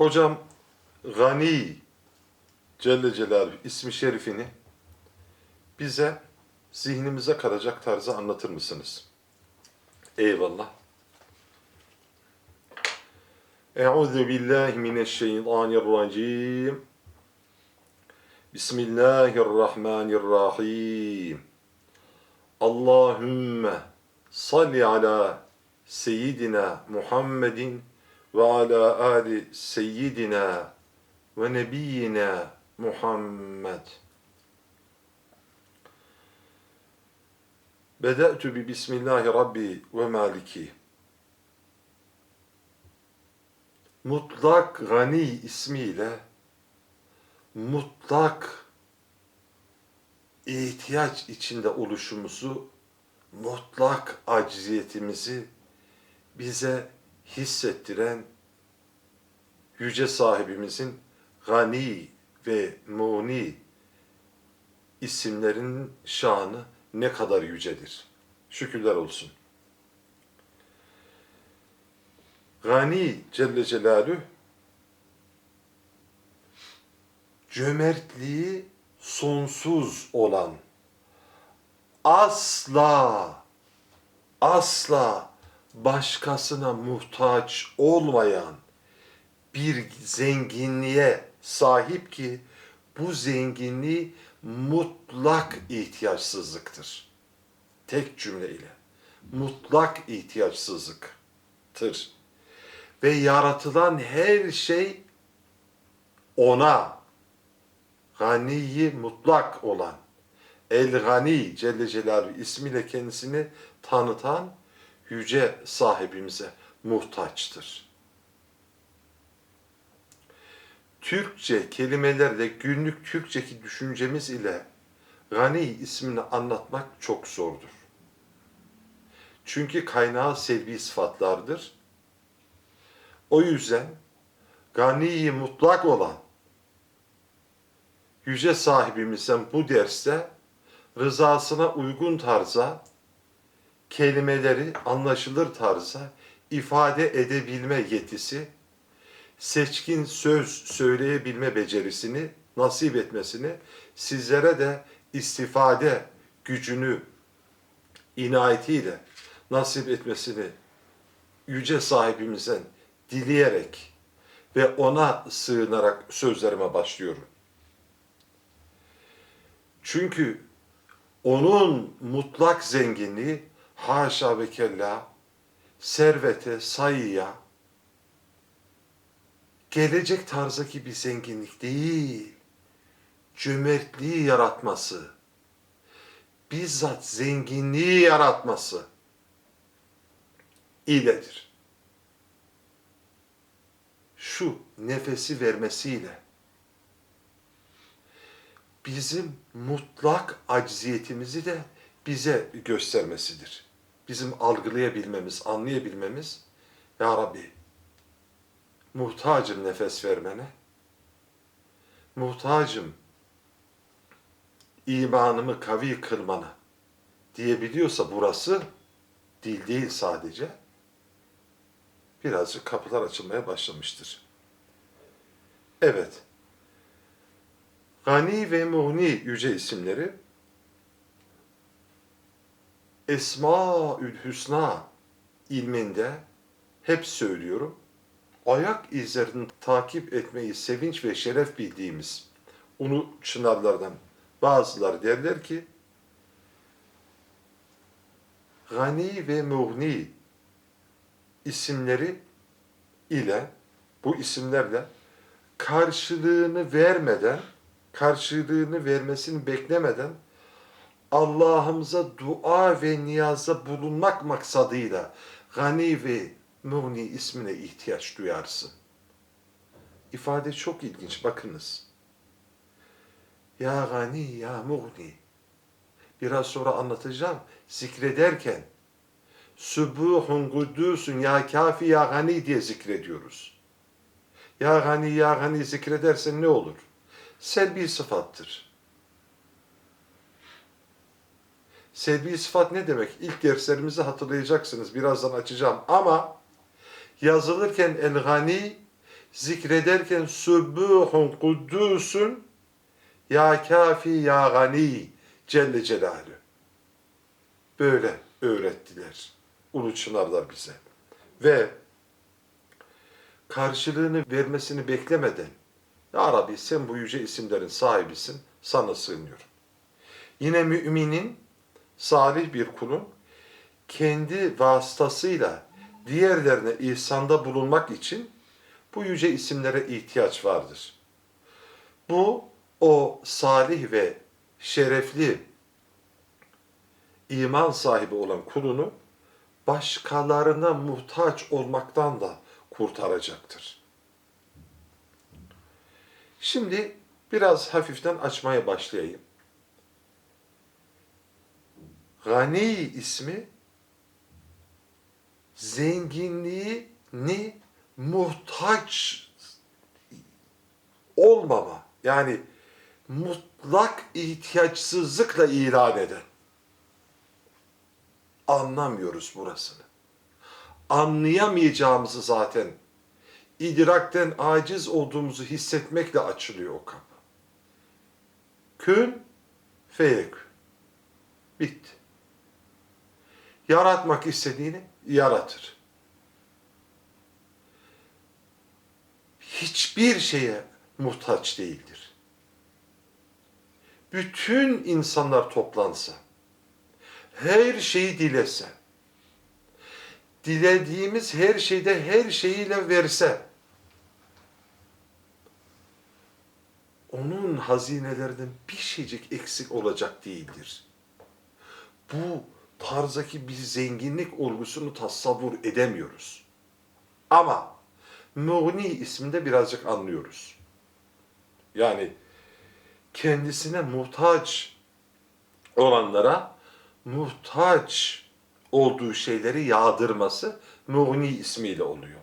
Hocam Gani Celle Celaluhu ismi şerifini bize zihnimize kalacak tarzı anlatır mısınız? Eyvallah. Euzu billahi mineşşeytanirracim. Bismillahirrahmanirrahim. Allahümme salli ala seyyidina Muhammedin ve ala ali seyyidina ve nebiyyina Muhammed. Bede'tu bi Bismillahi Rabbi ve Maliki. Mutlak Gani ismiyle mutlak ihtiyaç içinde oluşumuzu, mutlak acziyetimizi bize hissettiren yüce sahibimizin Gani ve Muni isimlerinin şanı ne kadar yücedir. Şükürler olsun. Gani Celle Celaluhu cömertliği sonsuz olan asla asla başkasına muhtaç olmayan bir zenginliğe sahip ki bu zenginliği mutlak ihtiyaçsızlıktır. Tek cümleyle. Mutlak ihtiyaçsızlıktır. Ve yaratılan her şey ona ganiyi mutlak olan El Gani Celle Celaluhu ismiyle kendisini tanıtan yüce sahibimize muhtaçtır. Türkçe kelimelerle günlük Türkçeki düşüncemiz ile Gani ismini anlatmak çok zordur. Çünkü kaynağı selvi sıfatlardır. O yüzden Gani'yi mutlak olan yüce sahibimizden bu derste rızasına uygun tarza kelimeleri anlaşılır tarza ifade edebilme yetisi, seçkin söz söyleyebilme becerisini nasip etmesini, sizlere de istifade gücünü inayetiyle nasip etmesini yüce sahibimizden dileyerek ve ona sığınarak sözlerime başlıyorum. Çünkü onun mutlak zenginliği haşa ve kella servete, sayıya, gelecek tarzdaki bir zenginlik değil, cömertliği yaratması, bizzat zenginliği yaratması iledir. Şu nefesi vermesiyle bizim mutlak acziyetimizi de bize göstermesidir. Bizim algılayabilmemiz, anlayabilmemiz, Ya Rabbi, muhtacım nefes vermene, muhtacım imanımı kavi kılmana diyebiliyorsa burası, dil değil sadece, birazcık kapılar açılmaya başlamıştır. Evet, Gani ve Muhni yüce isimleri Esmaül Hüsna ilminde hep söylüyorum. Ayak izlerini takip etmeyi sevinç ve şeref bildiğimiz unu çınarlardan bazıları derler ki Gani ve Muhni isimleri ile bu isimlerle karşılığını vermeden karşılığını vermesini beklemeden Allah'ımıza dua ve niyaza bulunmak maksadıyla Gani ve Muğni ismine ihtiyaç duyarsın. İfade çok ilginç bakınız. Ya Gani ya Muğni. Biraz sonra anlatacağım. Zikrederken Sübuhun kudusun ya kafi ya gani diye zikrediyoruz. Ya gani ya gani zikredersen ne olur? selbi sıfattır. Selbi sıfat ne demek? İlk derslerimizi hatırlayacaksınız. Birazdan açacağım. Ama yazılırken el-gani zikrederken Sübbuhun Kuddusun Ya Kafi Ya Gani Celle Celaluhu. Böyle öğrettiler Ulu Çınarlar bize. Ve karşılığını vermesini beklemeden Ya Rabbi sen bu yüce isimlerin sahibisin, sana sığınıyorum. Yine müminin, salih bir kulun kendi vasıtasıyla diğerlerine ihsanda bulunmak için bu yüce isimlere ihtiyaç vardır. Bu o salih ve şerefli iman sahibi olan kulunu başkalarına muhtaç olmaktan da kurtaracaktır. Şimdi biraz hafiften açmaya başlayayım. Gani ismi zenginliğini muhtaç olmama yani mutlak ihtiyaçsızlıkla ilan eden. Anlamıyoruz burasını. Anlayamayacağımızı zaten idrakten aciz olduğumuzu hissetmekle açılıyor o kapı. Kün feyekün. Bitti. Yaratmak istediğini yaratır. Hiçbir şeye muhtaç değildir. Bütün insanlar toplansa, her şeyi dilese, dilediğimiz her şeyde her şeyiyle verse, onun hazinelerinden bir şeycik eksik olacak değildir. Bu tarzdaki bir zenginlik olgusunu tasavvur edemiyoruz. Ama Muğni isminde birazcık anlıyoruz. Yani kendisine muhtaç olanlara muhtaç olduğu şeyleri yağdırması Muğni ismiyle oluyor.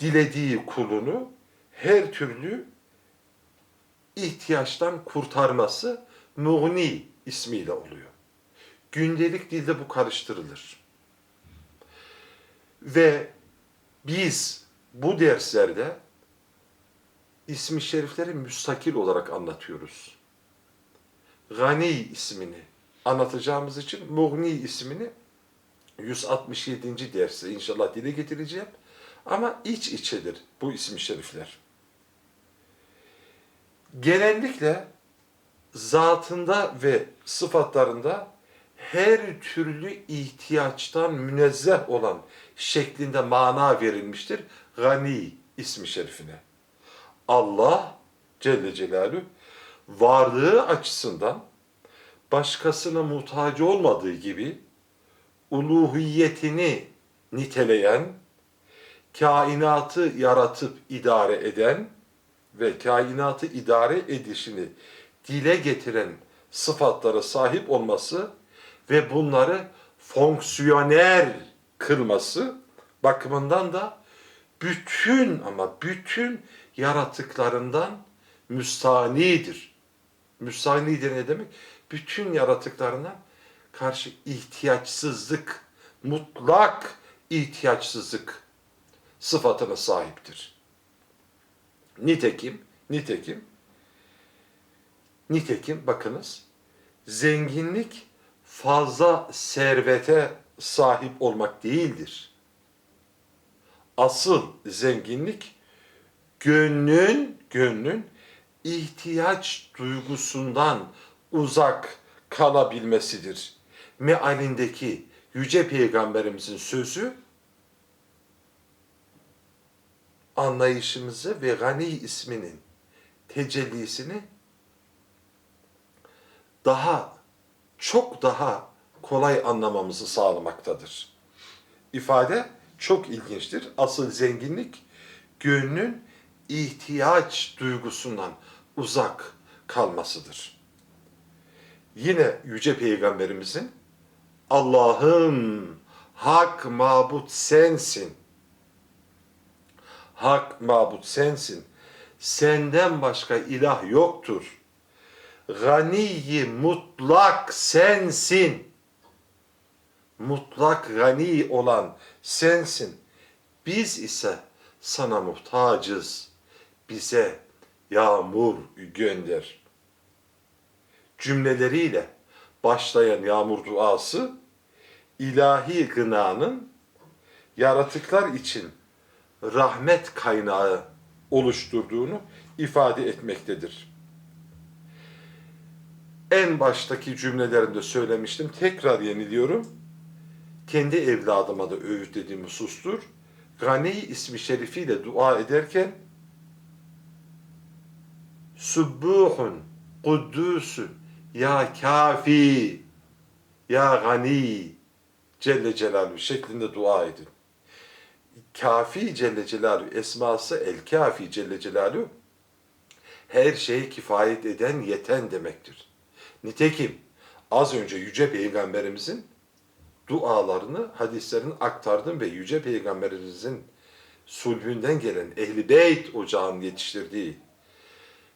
Dilediği kulunu her türlü ihtiyaçtan kurtarması Muğni ismiyle oluyor. Gündelik dilde bu karıştırılır. Ve biz bu derslerde ismi şerifleri müstakil olarak anlatıyoruz. Gani ismini anlatacağımız için Mughni ismini 167. derste inşallah dile getireceğim. Ama iç içedir bu isim şerifler. Genellikle zatında ve sıfatlarında her türlü ihtiyaçtan münezzeh olan şeklinde mana verilmiştir. Gani ismi şerifine. Allah Celle Celaluhu varlığı açısından başkasına muhtaç olmadığı gibi uluhiyetini niteleyen, kainatı yaratıp idare eden ve kainatı idare edişini dile getiren sıfatlara sahip olması ve bunları fonksiyoner kılması bakımından da bütün ama bütün yaratıklarından müstanidir. Müstanidir ne demek? Bütün yaratıklarına karşı ihtiyaçsızlık, mutlak ihtiyaçsızlık sıfatına sahiptir. Nitekim, nitekim, nitekim bakınız, zenginlik fazla servete sahip olmak değildir. Asıl zenginlik gönlün, gönlün ihtiyaç duygusundan uzak kalabilmesidir. Mealindeki Yüce Peygamberimizin sözü anlayışımızı ve Gani isminin tecellisini daha çok daha kolay anlamamızı sağlamaktadır. İfade çok ilginçtir. Asıl zenginlik gönlün ihtiyaç duygusundan uzak kalmasıdır. Yine Yüce Peygamberimizin Allah'ım hak mabut sensin. Hak mabut sensin. Senden başka ilah yoktur. Ganiyi mutlak sensin. Mutlak gani olan sensin Biz ise sana muhtacız. Bize yağmur gönder. Cümleleriyle başlayan yağmur duası ilahi gınanın yaratıklar için rahmet kaynağı oluşturduğunu ifade etmektedir. En baştaki cümlelerinde söylemiştim. Tekrar yeniliyorum. Kendi evladıma da öğütlediğim husustur. Gani ismi şerifiyle dua ederken Subbuhun, Kuddusun, Ya Kafi, Ya Gani Celle Celaluhu şeklinde dua edin. Kafi Celle Celaluhu esması El Kafi Celle Celaluhu her şeye kifayet eden, yeten demektir. Nitekim az önce Yüce Peygamberimizin dualarını, hadislerini aktardım ve Yüce Peygamberimizin sulbünden gelen Ehli Beyt ocağının yetiştirdiği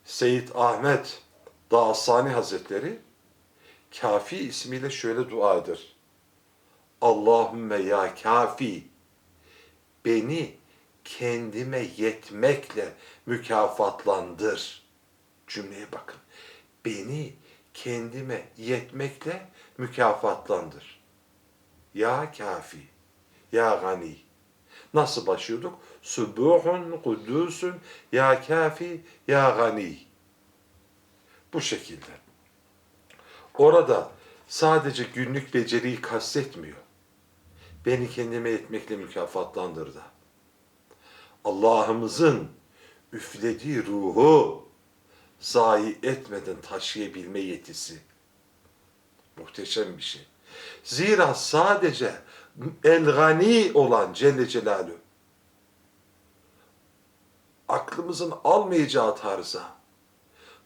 Seyyid Ahmet Dağsani Hazretleri Kafi ismiyle şöyle dua eder. Allahümme ya kafi beni kendime yetmekle mükafatlandır. Cümleye bakın. Beni kendime yetmekle mükafatlandır. Ya kafi, ya gani. Nasıl başlıyorduk? Subuhun, kudusun, ya kafi, ya gani. Bu şekilde. Orada sadece günlük beceriyi kastetmiyor. Beni kendime yetmekle mükafatlandır da. Allah'ımızın üflediği ruhu zayi etmeden taşıyabilme yetisi. Muhteşem bir şey. Zira sadece el-gani olan Celle Celaluhu aklımızın almayacağı tarzda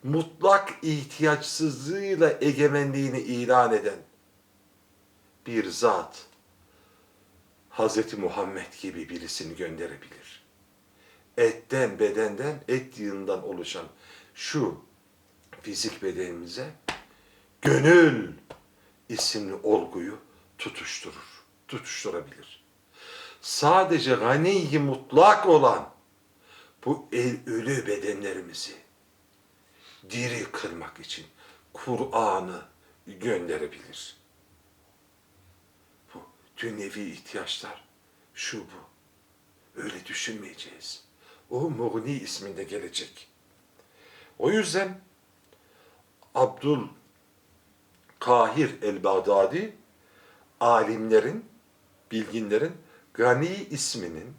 mutlak ihtiyaçsızlığıyla egemenliğini ilan eden bir zat Hz. Muhammed gibi birisini gönderebilir. Etten, bedenden, et yığından oluşan şu fizik bedenimize gönül isimli olguyu tutuşturur, tutuşturabilir. Sadece gani mutlak olan bu el ölü bedenlerimizi diri kılmak için Kur'an'ı gönderebilir. Bu dünyevi ihtiyaçlar şu bu. Öyle düşünmeyeceğiz. O Mughni isminde gelecek. O yüzden Abdul Kahir el-Bağdadi alimlerin, bilginlerin Gani isminin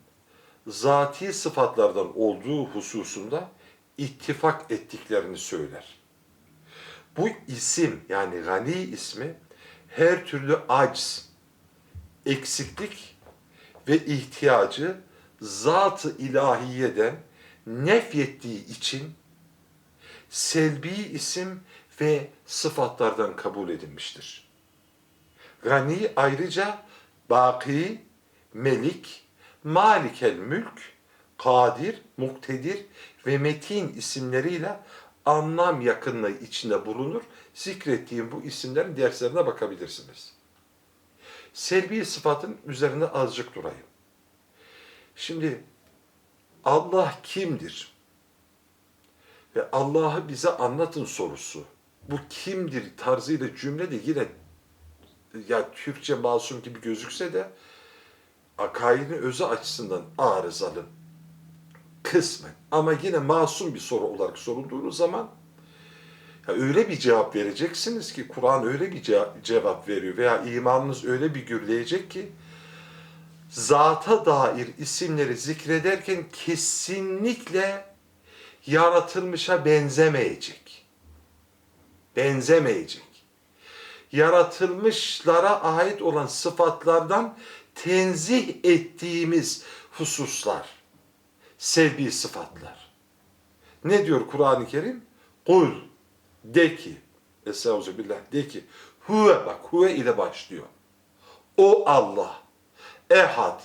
zati sıfatlardan olduğu hususunda ittifak ettiklerini söyler. Bu isim yani Gani ismi her türlü acz, eksiklik ve ihtiyacı zat-ı ilahiyeden nefyettiği için selbi isim ve sıfatlardan kabul edilmiştir. Gani ayrıca baki, melik, malikel mülk, kadir, muktedir ve metin isimleriyle anlam yakınlığı içinde bulunur. Zikrettiğim bu isimlerin derslerine bakabilirsiniz. Selbi sıfatın üzerinde azıcık durayım. Şimdi Allah kimdir? Allah'ı bize anlatın sorusu. Bu kimdir tarzıyla cümle de yine ya Türkçe masum gibi gözükse de akaidin özü açısından arızalı kısmen ama yine masum bir soru olarak sorulduğunuz zaman ya öyle bir cevap vereceksiniz ki Kur'an öyle bir ce- cevap veriyor veya imanınız öyle bir gürleyecek ki zata dair isimleri zikrederken kesinlikle yaratılmışa benzemeyecek. Benzemeyecek. Yaratılmışlara ait olan sıfatlardan tenzih ettiğimiz hususlar. Selbi sıfatlar. Ne diyor Kur'an-ı Kerim? Kul de ki Estağfirullah de ki huve bak huve ile başlıyor. O Allah ehad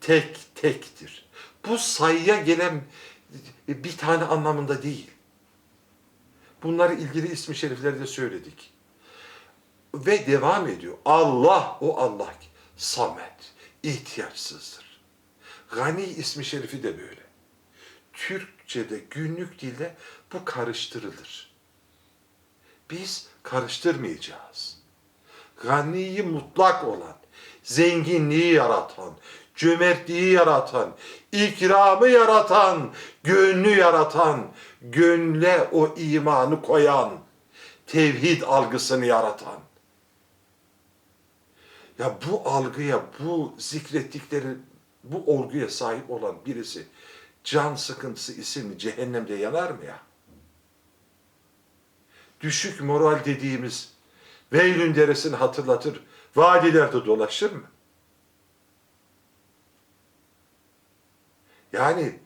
tek tektir. Bu sayıya gelen bir tane anlamında değil. Bunları ilgili ismi şeriflerde söyledik. Ve devam ediyor. Allah o Allah ki samet, ihtiyaçsızdır. Gani ismi şerifi de böyle. Türkçe'de, günlük dilde bu karıştırılır. Biz karıştırmayacağız. Ganiyi mutlak olan, zenginliği yaratan, cömertliği yaratan, ikramı yaratan, gönlü yaratan, gönle o imanı koyan, tevhid algısını yaratan. Ya bu algıya, bu zikrettikleri, bu olguya sahip olan birisi can sıkıntısı isimli cehennemde yanar mı ya? Düşük moral dediğimiz Veylün deresini hatırlatır, vadilerde dolaşır mı? Yani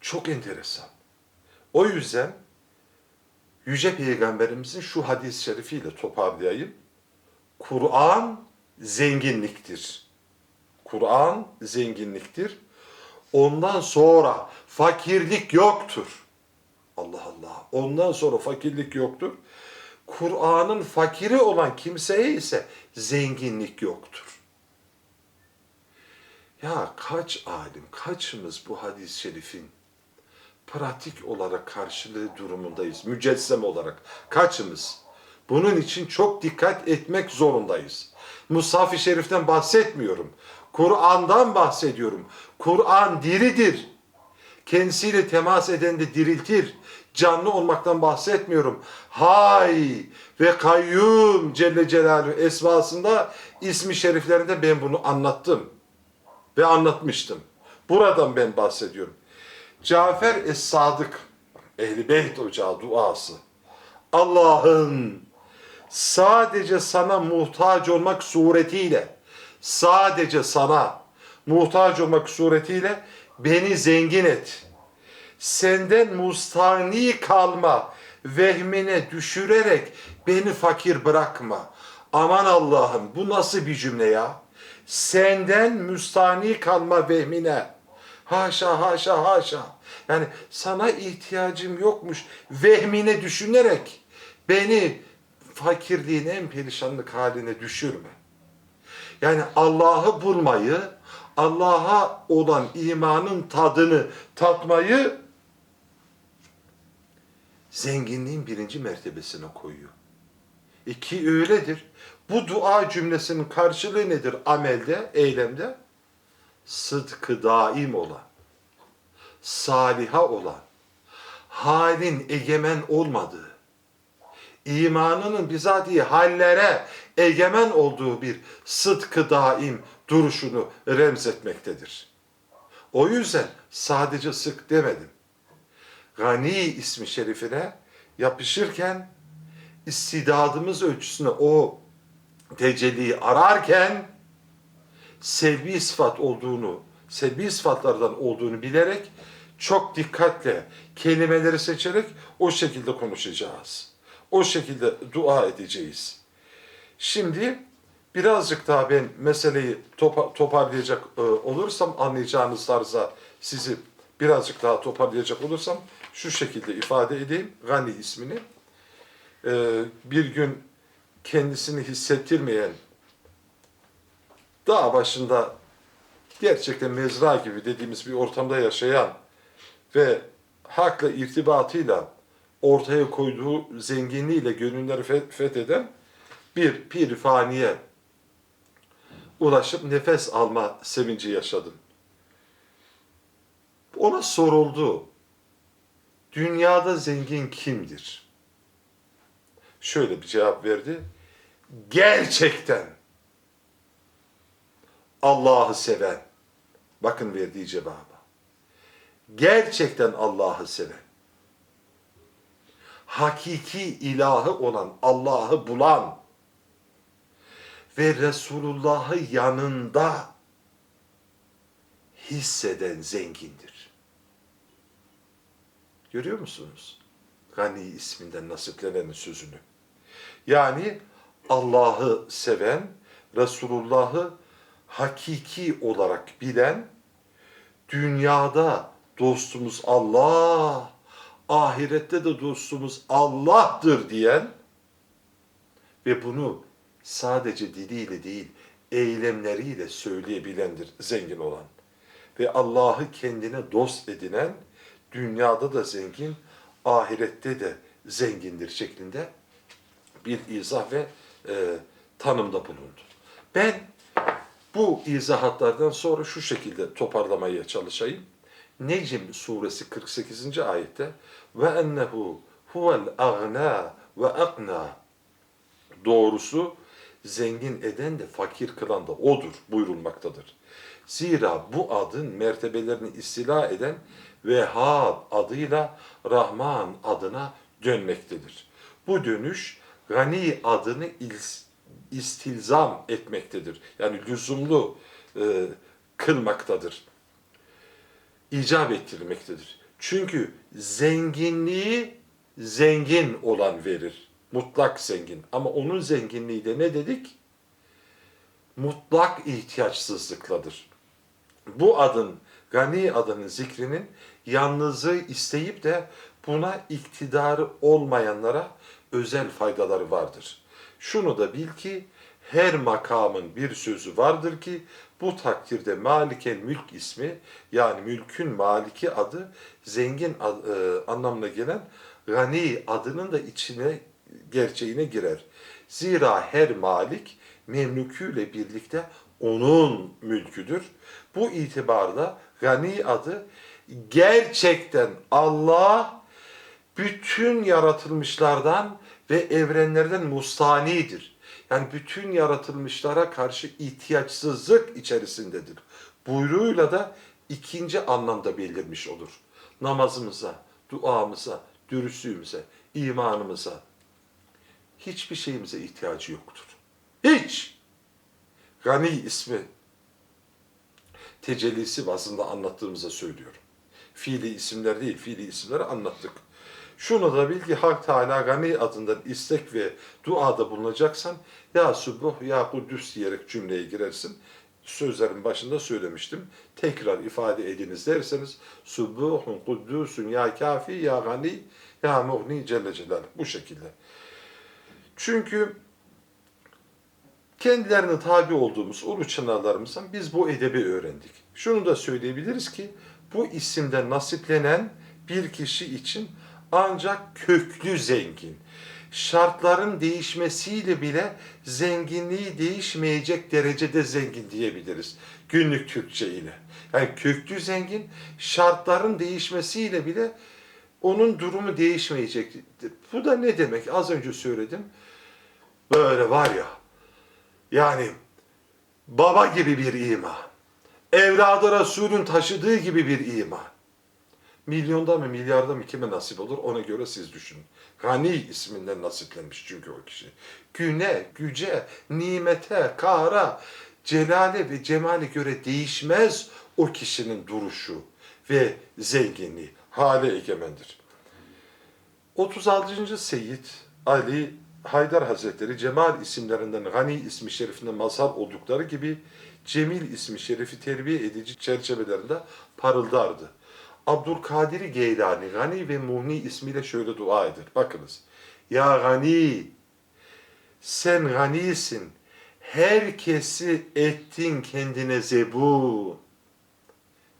çok enteresan. O yüzden Yüce Peygamberimizin şu hadis-i şerifiyle toparlayayım. Kur'an zenginliktir. Kur'an zenginliktir. Ondan sonra fakirlik yoktur. Allah Allah. Ondan sonra fakirlik yoktur. Kur'an'ın fakiri olan kimseye ise zenginlik yoktur. Ya kaç alim, kaçımız bu hadis-i şerifin pratik olarak karşılığı durumundayız, mücessem olarak kaçımız? Bunun için çok dikkat etmek zorundayız. Musaf-ı Şerif'ten bahsetmiyorum. Kur'an'dan bahsediyorum. Kur'an diridir. Kendisiyle temas eden de diriltir. Canlı olmaktan bahsetmiyorum. Hay ve kayyum Celle Celaluhu esmasında ismi şeriflerinde ben bunu anlattım. Ve anlatmıştım. Buradan ben bahsediyorum. Cafer Es-Sadık, Ehl-i Beyt Ocağı duası. Allah'ım sadece sana muhtaç olmak suretiyle, sadece sana muhtaç olmak suretiyle beni zengin et. Senden mustani kalma vehmine düşürerek beni fakir bırakma. Aman Allah'ım bu nasıl bir cümle ya? Senden müstani kalma vehmine. Haşa haşa haşa. Yani sana ihtiyacım yokmuş vehmine düşünerek beni fakirliğin en perişanlık haline düşürme. Yani Allah'ı bulmayı, Allah'a olan imanın tadını tatmayı zenginliğin birinci mertebesine koyuyor. İki öyledir. Bu dua cümlesinin karşılığı nedir amelde, eylemde? Sıdkı daim olan, saliha olan, halin egemen olmadığı, imanının bizatihi hallere egemen olduğu bir sıdkı daim duruşunu remzetmektedir. O yüzden sadece sık demedim. Gani ismi şerifine yapışırken istidadımız ölçüsüne o tecelliyi ararken selvi sıfat olduğunu, selvi sıfatlardan olduğunu bilerek çok dikkatle kelimeleri seçerek o şekilde konuşacağız. O şekilde dua edeceğiz. Şimdi birazcık daha ben meseleyi topa- toparlayacak e, olursam anlayacağınız tarzda sizi birazcık daha toparlayacak olursam şu şekilde ifade edeyim Gani ismini. E, bir gün kendisini hissettirmeyen dağ başında gerçekten mezra gibi dediğimiz bir ortamda yaşayan ve hakla irtibatıyla ortaya koyduğu zenginliğiyle gönülleri fe- fetheden bir pir faniye ulaşıp nefes alma sevinci yaşadım. Ona soruldu. Dünyada zengin kimdir? Şöyle bir cevap verdi. Gerçekten Allah'ı seven. Bakın verdiği cevaba. Gerçekten Allah'ı seven. Hakiki ilahı olan Allah'ı bulan ve Resulullah'ı yanında hisseden zengindir. Görüyor musunuz? Gani isminden nasiplenenin sözünü. Yani Allah'ı seven, Resulullah'ı hakiki olarak bilen, dünyada dostumuz Allah, ahirette de dostumuz Allah'tır diyen ve bunu sadece diliyle değil, eylemleriyle söyleyebilendir zengin olan. ve Allah'ı kendine dost edinen dünyada da zengin, ahirette de zengindir şeklinde bir izah ve e, tanımda bulundu. Ben bu izahatlardan sonra şu şekilde toparlamaya çalışayım. Necm suresi 48. ayette ve ennehu huvel agna ve akna doğrusu zengin eden de fakir kılan da odur buyurulmaktadır. Zira bu adın mertebelerini istila eden Vehhab adıyla Rahman adına dönmektedir. Bu dönüş Gani adını il- istilzam etmektedir. Yani lüzumlu e, kılmaktadır. İcap ettirmektedir. Çünkü zenginliği zengin olan verir. Mutlak zengin. Ama onun zenginliği de ne dedik? Mutlak ihtiyaçsızlıkladır. Bu adın, gani adının zikrinin yalnızlığı isteyip de buna iktidarı olmayanlara özel faydaları vardır. Şunu da bil ki her makamın bir sözü vardır ki bu takdirde malikel mülk ismi yani mülkün maliki adı zengin ad- e, anlamına gelen gani adının da içine gerçeğine girer. Zira her malik memlüküyle birlikte onun mülküdür. Bu itibarda gani adı gerçekten Allah bütün yaratılmışlardan ve evrenlerden mustanidir. Yani bütün yaratılmışlara karşı ihtiyaçsızlık içerisindedir. Buyruğuyla da ikinci anlamda belirmiş olur. Namazımıza, duamıza, dürüstlüğümüze, imanımıza, hiçbir şeyimize ihtiyacı yoktur. Hiç! Gani ismi tecellisi bazında anlattığımıza söylüyorum. Fiili isimler değil, fiili isimleri anlattık. Şunu da bil ki Hak Teala Gani adından istek ve duada bulunacaksan ya Subuh ya Kudüs diyerek cümleye girersin. Sözlerin başında söylemiştim. Tekrar ifade ediniz derseniz Subuhun Kudüsün ya Kafi ya Gani ya Muhni Celle Celaluhu. Bu şekilde. Çünkü kendilerine tabi olduğumuz ulu çınarlarımızdan biz bu edebi öğrendik. Şunu da söyleyebiliriz ki bu isimden nasiplenen bir kişi için ancak köklü zengin, şartların değişmesiyle bile zenginliği değişmeyecek derecede zengin diyebiliriz günlük Türkçe ile. Yani köklü zengin şartların değişmesiyle bile onun durumu değişmeyecek. Bu da ne demek? Az önce söyledim. Böyle var ya yani baba gibi bir iman. Evladı Resul'ün taşıdığı gibi bir iman. Milyonda mı milyarda mı kime nasip olur ona göre siz düşünün. Gani isminden nasiplenmiş çünkü o kişi. Güne, güce, nimete, kahra, celale ve cemale göre değişmez o kişinin duruşu ve zenginliği. Hale egemendir. 36. Seyyid Ali Haydar Hazretleri Cemal isimlerinden Gani ismi şerifinden mazhar oldukları gibi Cemil ismi şerifi terbiye edici çerçevelerinde parıldardı. Abdülkadir Geylani Gani ve Muhni ismiyle şöyle dua eder. Bakınız. Ya Gani sen ganisin. Herkesi ettin kendine zebun.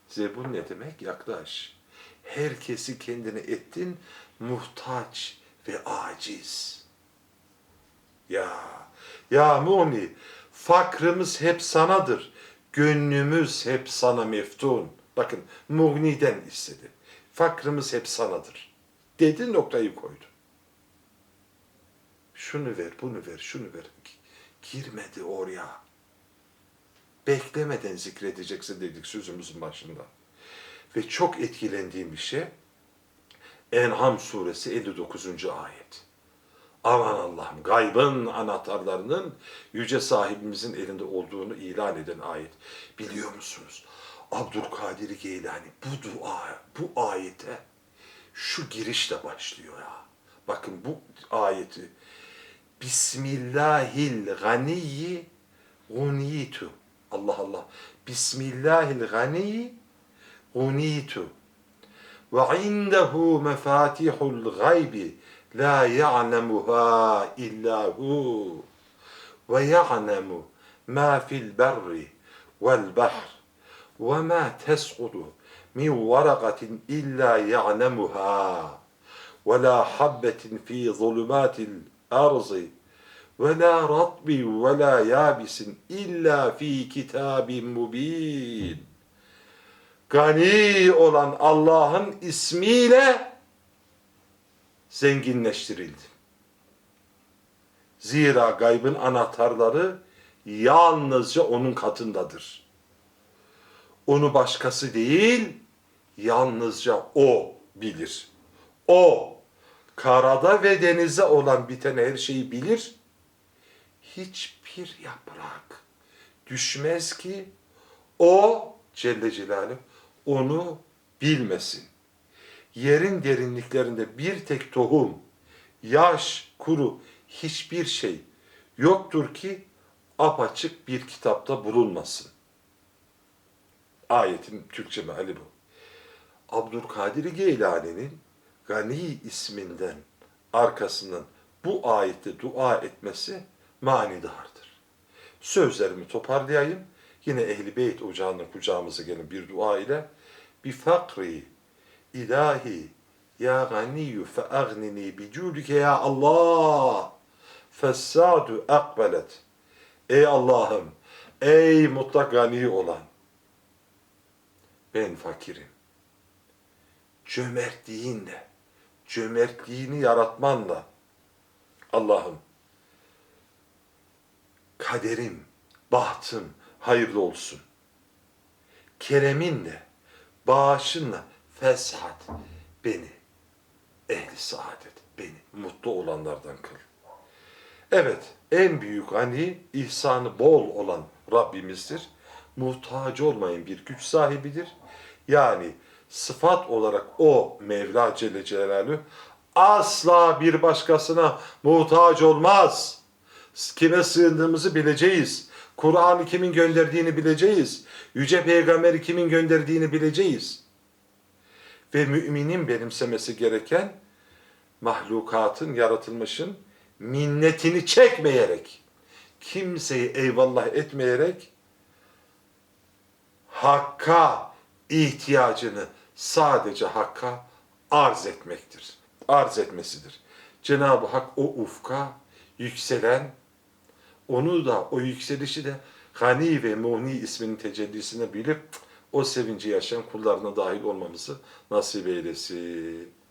Zebun ne demek? Yaklaş. Herkesi kendine ettin muhtaç ve aciz. Ya, ya Muni, fakrımız hep sanadır. Gönlümüz hep sana meftun. Bakın Mughni'den istedi. Fakrımız hep sanadır. Dedi noktayı koydu. Şunu ver, bunu ver, şunu ver. Girmedi oraya. Beklemeden zikredeceksin dedik sözümüzün başında. Ve çok etkilendiğim bir şey En'am suresi 59. ayet. Aman Allah'ım gaybın anahtarlarının yüce sahibimizin elinde olduğunu ilan eden ayet. Biliyor musunuz? Abdülkadir Geylani bu dua, bu ayete şu girişle başlıyor ya. Bakın bu ayeti. Bismillahil ganiyyi guniyitu. Allah Allah. Bismillahil ganiyyi guniyitu. Ve indehu mefatihul gaybi la ya'lemuha illa hu. Ve ya'lemu ma fil berri vel bahr وَمَا تَسْقُطُ مِنْ وَرَقَةٍ إِلَّا يَعْلَمُهَا وَلَا حَبَّةٍ فِي ظُلُمَاتِ الْأَرْضِ وَلَا رَطْبٍ وَلَا يَابِسٍ إِلَّا فِي كِتَابٍ مُبِينٍ Gani olan Allah'ın ismiyle zenginleştirildi. Zira gaybın anahtarları yalnızca onun katındadır. Onu başkası değil, yalnızca o bilir. O, karada ve denize olan biten her şeyi bilir. Hiçbir yaprak düşmez ki o Celle Celaluhu onu bilmesin. Yerin derinliklerinde bir tek tohum, yaş, kuru hiçbir şey yoktur ki apaçık bir kitapta bulunmasın. Ayetin Türkçe meali bu. Abdülkadir Geylani'nin Gani isminden arkasından bu ayette dua etmesi manidardır. Sözlerimi toparlayayım. Yine Ehl-i Beyt ocağının kucağımıza gelin bir dua ile. Bi fakri ilahi ya ganiyyu fe agnini bi cudike ya Allah. Fessadu akbelet. Ey Allah'ım, ey mutlak gani olan. Ben fakirim. Cömertliğinle, cömertliğini yaratmanla Allah'ım kaderim, bahtım hayırlı olsun. Kereminle, bağışınla feshat beni, ehli saadet beni mutlu olanlardan kıl. Evet, en büyük hani ihsanı bol olan Rabbimizdir. Muhtaç olmayın bir güç sahibidir. Yani sıfat olarak o Mevla Celle Celaluhu asla bir başkasına muhtaç olmaz. Kime sığındığımızı bileceğiz. Kur'an'ı kimin gönderdiğini bileceğiz. Yüce Peygamberi kimin gönderdiğini bileceğiz. Ve müminin benimsemesi gereken mahlukatın, yaratılmışın minnetini çekmeyerek, kimseyi eyvallah etmeyerek hakka ihtiyacını sadece hakka arz etmektir. Arz etmesidir. Cenab-ı Hak o ufka yükselen, onu da o yükselişi de Gani ve Muhni isminin tecellisine bilip o sevinci yaşayan kullarına dahil olmamızı nasip eylesin.